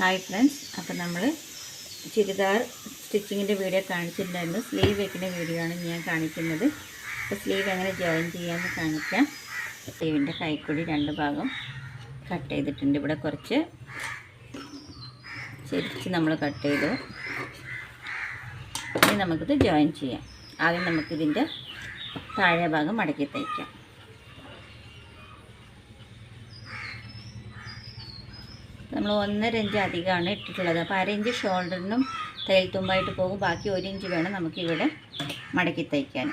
Hi friends അപ്പം നമ്മൾ ചുരിദാർ സ്റ്റിച്ചിങ്ങിന്റെ വീഡിയോ കാണിച്ചിട്ടുണ്ടായിരുന്നു. സ്ലീവ് വെക്കുന്ന വീഡിയോ ആണ് ഞാൻ കാണിക്കുന്നത്. അപ്പോൾ സ്ലീവ് എങ്ങനെ ജോയിൻ ചെയ്യാമെന്ന് കാണിക്കാം. സ്ലീവിന്റെ കൈക്കൂടി രണ്ട് ഭാഗം കട്ട് ചെയ്തിട്ടുണ്ട്. ഇവിടെ കുറച്ച് ചെരിച്ച് നമ്മൾ കട്ട് ചെയ്തു. ഇനി നമുക്കിത് ജോയിൻ ചെയ്യാം. ആദ്യം നമുക്കിതിന്റെ താഴെ ഭാഗം മടക്കി തയ്ക്കാം. നമ്മൾ ഒന്നര ഇഞ്ച് അധികമാണ് ഇട്ടിട്ടുള്ളത്. അപ്പോൾ അരഞ്ച് ഷോൾഡറിനും തയ്യൽ തുമ്പായിട്ട് പോകും. ബാക്കി ഒരു ഇഞ്ച് വേണം നമുക്കിവിടെ മടക്കി തയ്ക്കാൻ.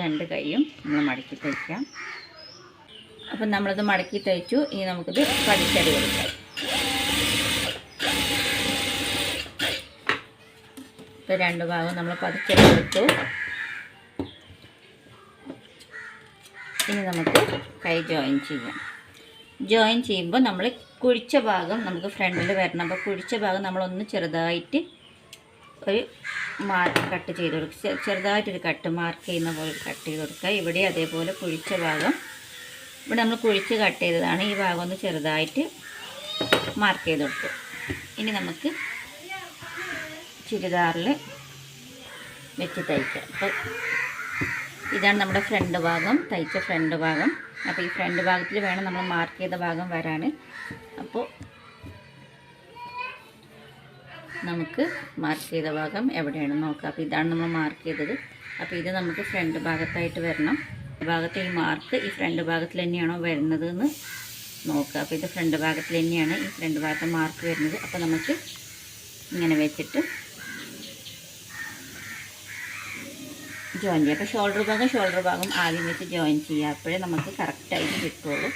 രണ്ട് കൈയും നമ്മൾ മടക്കി തയ്ക്കാം. അപ്പം നമ്മളത് മടക്കി തയ്ച്ചു. ഇനി നമുക്കിത് പഠിച്ചടി കൊടുക്കാം ഇപ്പോൾ രണ്ട് ഭാഗം നമ്മൾ പതുക്കെടുത്തു ഇനി നമുക്ക് കൈ ജോയിൻ ചെയ്യാം. ജോയിൻ ചെയ്യുമ്പോൾ നമ്മൾ കുഴിച്ച ഭാഗം നമുക്ക് ഫ്രണ്ടിൽ വരണം. അപ്പോൾ കുഴിച്ച ഭാഗം നമ്മളൊന്ന് ചെറുതായിട്ട് ഒരു മാർക്ക് കട്ട് ചെയ്ത് കൊടുക്കുക. ചെറുതായിട്ടൊരു കട്ട് മാർക്ക് ചെയ്യുന്ന പോലെ കട്ട് ചെയ്ത് കൊടുക്കുക. ഇവിടെ അതേപോലെ കുഴിച്ച ഭാഗം. ഇവിടെ നമ്മൾ കുഴിച്ച് കട്ട് ചെയ്തതാണ്. ഈ ഭാഗം ഒന്ന് ചെറുതായിട്ട് മാർക്ക് ചെയ്ത് കൊടുത്തു ഇനി നമുക്ക് ചുരിദാറിൽ വെച്ച് തയ്ക്കാം. അപ്പോൾ ഇതാണ് നമ്മുടെ ഫ്രണ്ട് ഭാഗം. തയ്ച്ച ഫ്രണ്ട് ഭാഗം. അപ്പോൾ ഈ ഫ്രണ്ട് ഭാഗത്തിൽ വേണം നമ്മൾ മാർക്ക് ചെയ്ത ഭാഗം വരാൻ. അപ്പോൾ നമുക്ക് മാർക്ക് ചെയ്ത ഭാഗം എവിടെയാണ് നോക്കാം. അപ്പോൾ ഇതാണ് നമ്മൾ മാർക്ക് ചെയ്തത്. അപ്പോൾ ഇത് നമുക്ക് ഫ്രണ്ട് ഭാഗത്തായിട്ട് വരണം. ഭാഗത്ത് ഈ മാർക്ക് ഈ ഫ്രണ്ട് ഭാഗത്തിൽ തന്നെയാണോ വരുന്നത് എന്ന് നോക്കുക. അപ്പോൾ ഇത് ഫ്രണ്ട് ഭാഗത്തിൽ തന്നെയാണ്. ഈ ഫ്രണ്ട് ഭാഗത്ത് മാർക്ക് വരുന്നത്. അപ്പോൾ നമുക്ക് ഇങ്ങനെ വെച്ചിട്ട് ജോയിൻ ചെയ്യാം. അപ്പോൾ ഷോൾഡർ ഭാഗം ഷോൾഡർ ഭാഗം ആദ്യം വെച്ച് ജോയിൻ ചെയ്യുക. അപ്പോഴേ നമുക്ക് കറക്റ്റായിട്ട് കിട്ടുള്ളൂ.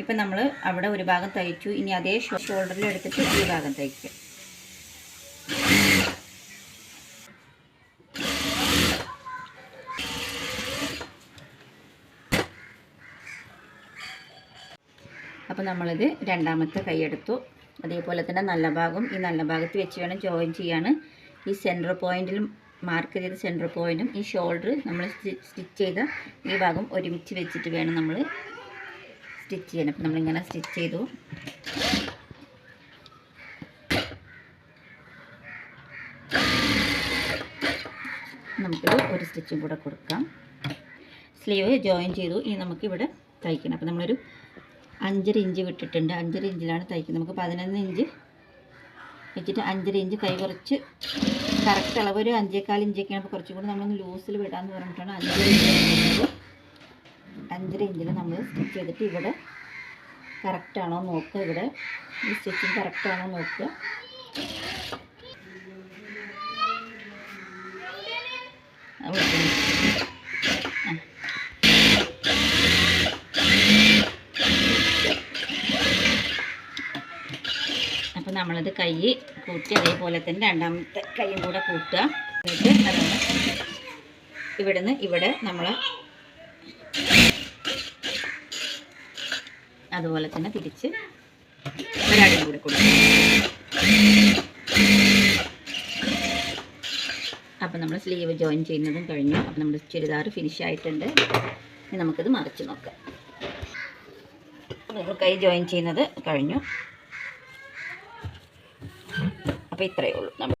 ഇപ്പം നമ്മൾ അവിടെ ഒരു ഭാഗം തയ്ച്ചു. ഇനി അതേ ഷോൾഡറിൽ എടുത്തിട്ട് ഈ ഭാഗം തയ്ക്കുക. അപ്പോൾ നമ്മളിത് രണ്ടാമത്തെ കൈയെടുത്തു അതേപോലെ തന്നെ നല്ല ഭാഗം ഈ നല്ല ഭാഗത്ത് വെച്ച് വേണം ജോയിൻ ചെയ്യാണ് ഈ സെന്റർ പോയിന്റിൽ മാർക്ക് ചെയ്ത സെന്റർ പോയിന്റും ഈ ഷോൾഡർ നമ്മൾ സ്റ്റിച്ച് ചെയ്ത ഈ ഭാഗം ഒരുമിച്ച് വെച്ചിട്ട് വേണം നമ്മൾ സ്റ്റിച്ച് ചെയ്യാൻ. അപ്പം നമ്മളിങ്ങനെ സ്റ്റിച്ച് ചെയ്തു. നമുക്കിത് ഒരു സ്റ്റിച്ചും കൂടെ കൊടുക്കാം. സ്ലീവ് ജോയിൻ ചെയ്തു. ഇനി നമുക്കിവിടെ തയ്ക്കണം. അപ്പം നമ്മളൊരു അഞ്ചര ഇഞ്ച് വിട്ടിട്ടുണ്ട്. അഞ്ചര ഇഞ്ചിലാണ് തയ്ക്കുന്നത്. നമുക്ക് പതിനൊന്ന് ഇഞ്ച് വെച്ചിട്ട് അഞ്ചര ഇഞ്ച് കൈ കുറച്ച് കറക്റ്റ് അളവ്. ഒരു അഞ്ചേക്കാൽ ഇഞ്ചൊക്കെയാണ്. അപ്പോൾ കുറച്ചും കൂടി നമ്മളൊന്ന് ലൂസിൽ വിടാമെന്ന് പറഞ്ഞിട്ടാണ് അഞ്ചര ഇഞ്ച് അഞ്ചര ഇഞ്ചിൽ നമ്മൾ സ്റ്റിച്ച് ചെയ്തിട്ട് ഇവിടെ കറക്റ്റാണോ നോക്കുക. ഇവിടെ ഈ സ്റ്റിച്ചിങ് കറക്റ്റാണോ നോക്കുക. അപ്പം നമ്മളത് കൈ കൂട്ടി അതേപോലെ തന്നെ രണ്ടാമത്തെ കൈയും കൂടെ കൂട്ടുക. എന്നിട്ട് അതാണ് ഇവിടുന്ന് ഇവിടെ നമ്മൾ അതുപോലെ തന്നെ തിരിച്ച് ഒരാടും കൂടെ കൊടുക്കും അപ്പം നമ്മൾ സ്ലീവ് ജോയിൻ ചെയ്യുന്നതും കഴിഞ്ഞു. അപ്പം നമ്മുടെ ചുരിദാർ ഫിനിഷ് ആയിട്ടുണ്ട്. ഇനി നമുക്കിത് മറിച്ച് നോക്കാം. നമ്മൾ കൈ ജോയിൻ ചെയ്യുന്നത് കഴിഞ്ഞു. അപ്പോൾ ഇത്രയേ ഉള്ളൂ.